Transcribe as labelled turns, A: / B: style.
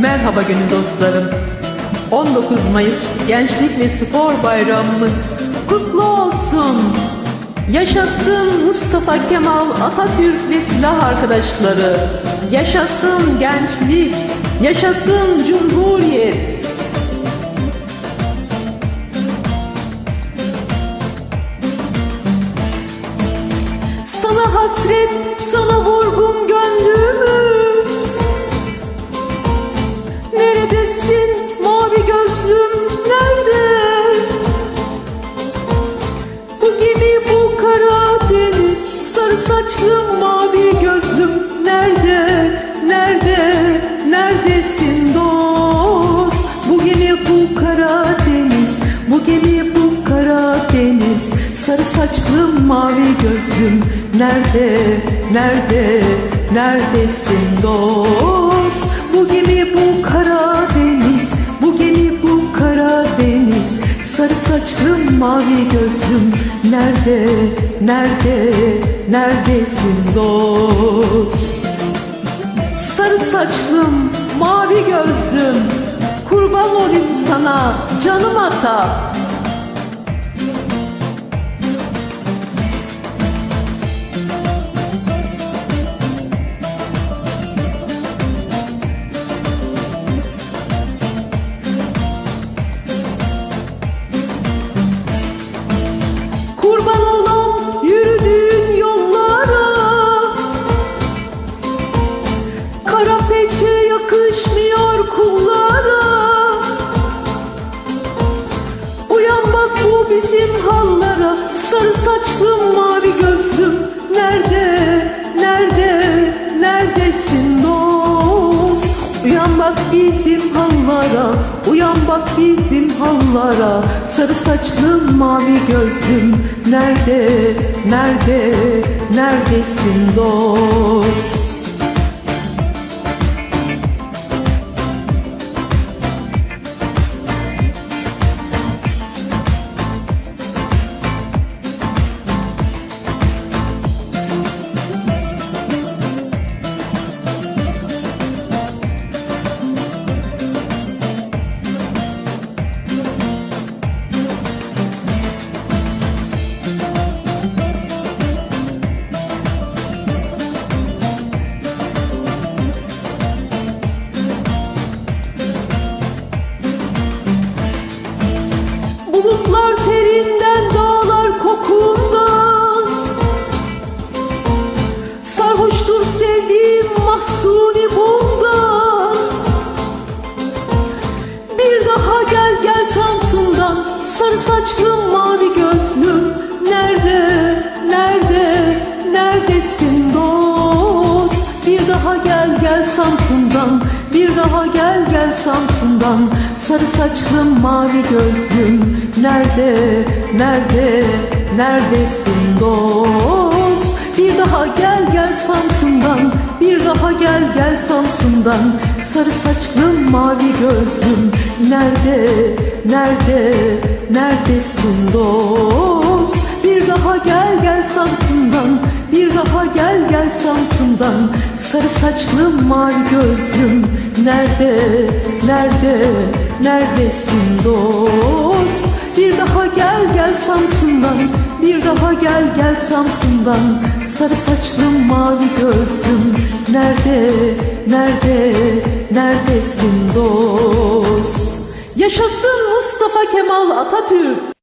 A: Merhaba gönül dostlarım. 19 Mayıs Gençlik ve Spor Bayramımız kutlu olsun. Yaşasın Mustafa Kemal Atatürk ve silah arkadaşları. Yaşasın gençlik. Yaşasın Cumhuriyet. Sana hasret, sana vurgun gönlümüz. Sarı saçlım mavi gözlüm nerede? Nerede? Neredesin dost? Bu gemi bu kara deniz bu gemi bu kara deniz sarı saçlım mavi gözlüm nerede? Nerede? Neredesin dost? Mavi gözlüm Nerede, nerede, neredesin dost? Sarı saçlım, mavi gözlüm Kurban olayım sana canım ata saçlım mavi gözlüm. Nerede, nerede, neredesin dost? Uyan bak bizim hallara Uyan bak bizim hallara. Sarı saçlım mavi gözlüm. Nerede, nerede, neredesin dost Bulutlar terinden dağlar kokundan. Sarhoştur sevdiğim mahsuni bundan. Bir daha gel gel Samsun'dan. Sarı saçlım mavi gözlüm Nerede, nerede, neredesin dost? Bir daha gel gel Samsun'dan. Bir daha gel gel Samsun'dan Sarı saçlım mavi gözlüm. Nerede, nerede, neredesin dost? Bir daha gel gel Samsun'dan. Bir daha gel gel Samsun'dan. Sarı saçlım mavi gözlüm. Nerede, nerede, neredesin dost daha gel gel Samsun'dan. Bir daha gel gel Samsun'dan. Sarı saçlım mavi gözlüm Nerede, nerede, neredesin dost? Bir daha gel gel Samsun'dan. Bir daha gel gel Samsun'dan. Sarı saçlım mavi gözlüm Nerede, nerede, neredesin dost? Yaşasın Mustafa Kemal Atatürk